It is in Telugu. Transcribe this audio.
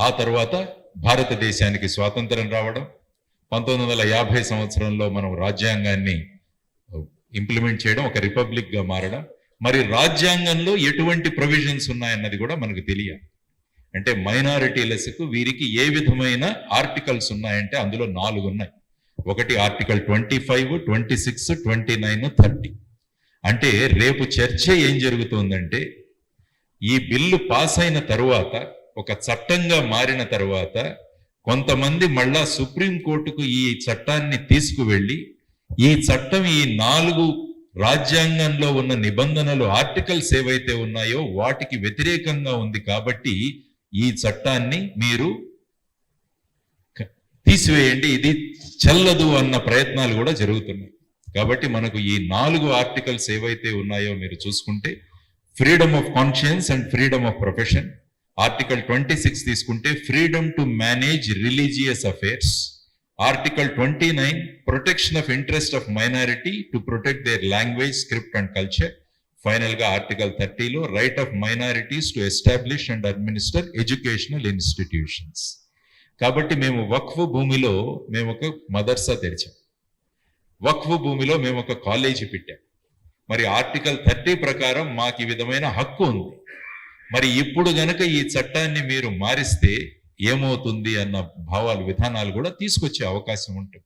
ఆ తర్వాత భారతదేశానికి స్వాతంత్రం రావడం పంతొమ్మిది వందల యాభై సంవత్సరంలో మనం రాజ్యాంగాన్ని ఇంప్లిమెంట్ చేయడం ఒక రిపబ్లిక్గా మారడం. మరి రాజ్యాంగంలో ఎటువంటి ప్రొవిజన్స్ ఉన్నాయన్నది కూడా మనకు తెలియాలి. అంటే మైనారిటీలస్కు వీరికి ఏ విధమైన ఆర్టికల్స్ ఉన్నాయంటే అందులో నాలుగు ఉన్నాయి. ఒకటి article twenty five twenty six twenty nine thirty అంటే రేపు చర్చ ఏం జరుగుతుందంటే ఈ బిల్లు పాస్ అయిన తరువాత ఒక చట్టంగా మారిన తర్వాత కొంతమంది మళ్ళా సుప్రీం కోర్టుకు ఈ చట్టాన్ని తీసుకువెళ్ళి ఈ చట్టం ఈ నాలుగు రాజ్యాంగంలో ఉన్న నిబంధనలు ఆర్టికల్స్ ఏవైతే ఉన్నాయో వాటికి వ్యతిరేకంగా ఉంది కాబట్టి ఈ చట్టాన్ని మీరు తీసివేయండి. ఇది చెల్లదు అన్న ప్రయత్నాలు కూడా జరుగుతున్నాయి. కాబట్టి మనకు ఈ నాలుగు ఆర్టికల్స్ ఏవైతే ఉన్నాయో మీరు చూసుకుంటే freedom of conscience and freedom of profession article twenty six తీసుకుంటే freedom to manage religious affairs article twenty nine protection of interest of minority to protect their language script and culture ఫైనల్గా article థర్టీలో right of minorities to establish and administer educational institutions కాబట్టి మేము వక్ఫ్ భూమిలో మేము ఒక మదర్సా తెరిచాం. వక్ఫ్ భూమిలో మేము ఒక కాలేజీ పెట్టాం. మరి ఆర్టికల్ థర్టీ ప్రకారం మాకు ఈ విధమైన హక్కు ఉంది. మరి ఇప్పుడు గనక ఈ చట్టాన్ని మీరు మారిస్తే ఏమవుతుంది అన్న భావాలు విధానాలు కూడా తీసుకొచ్చే అవకాశం ఉంటుంది.